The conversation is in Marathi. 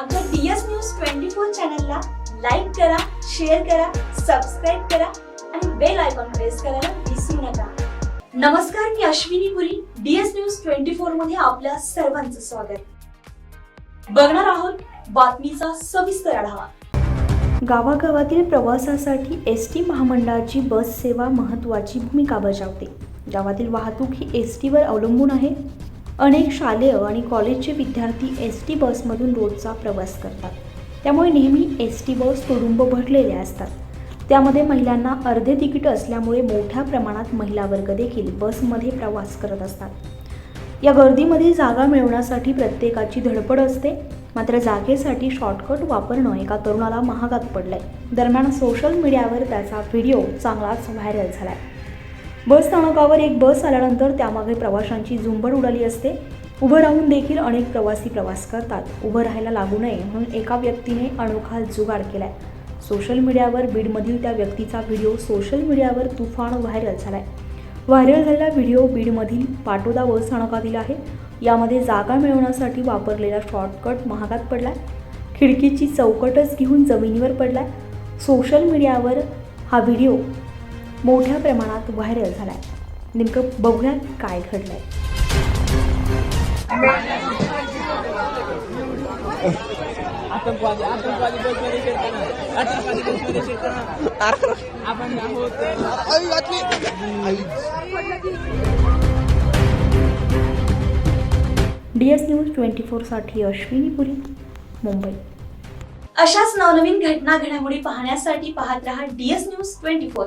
आमच्या डीएस न्यूज ट्वेंटी फोर चॅनलला लाईक करा शेअर करा सबस्क्राईब करा आणि बेल आयकॉन प्रेस करायला विसरू नका. नमस्कार मी Ashwini Puri DS news twenty फोरमध्ये आपल्या सर्वांचं स्वागत. बघणार आहोत बातमीचा सविस्तर आढावा. गावागावातील प्रवासासाठी एस टी महामंडळाची बस सेवा महत्त्वाची भूमिका बजावते. गावातील वाहतूक ही एस टीवर अवलंबून आहे. अनेक शालेय आणि कॉलेजचे विद्यार्थी एस टी बसमधून रोजचा प्रवास करतात. त्यामुळे नेहमी एस टी बस तुडुंब भरलेल्या असतात. त्यामध्ये महिलांना अर्धे तिकीट असल्यामुळे मोठ्या प्रमाणात महिला वर्ग देखील बसमध्ये प्रवास करत असतात. या गर्दीमध्ये जागा मिळवण्यासाठी प्रत्येकाची धडपड असते. मात्र जागेसाठी शॉर्टकट वापरणं एका तरुणाला महागात पडलंय. दरम्यान सोशल मीडियावर त्याचा व्हिडिओ चांगलाच व्हायरल झालाय. बस स्थानकावर एक बस आल्यानंतर त्यामागे प्रवाशांची झुंबड उडाली असते. उभं राहून देखील अनेक प्रवासी प्रवास करतात. उभं राहायला लागू नये म्हणून एका व्यक्तीने अनोखा जुगाड केलाय. सोशल मीडियावर बीडमधील त्या व्यक्तीचा व्हिडिओ सोशल मीडियावर तुफान व्हायरल झालाय. व्हायरल झालेला व्हिडिओ बीडमधील पाटोदा बस स्थानकातील आहे. यामध्ये जागा मिळवण्यासाठी वापरलेला शॉर्टकट महागात पडलाय. खिडकीची चौकटच घेऊन जमिनीवर पडलाय. सोशल मीडियावर हा व्हिडिओ मोठ्या प्रमाणात व्हायरल झालाय. नेमकं बघूयात काय घडलंय. आतंकवादी आतंकवादी बसमध्ये आतंकवादी बसमध्ये आपण आहोत डी एस न्यूज ट्वेंटी फोरसाठी अश्विनी पुरी मुंबई. अशाच नवनवीन घटना घडामोडी पाहण्यासाठी पाहत रहा डीएस न्यूज ट्वेंटी फोर.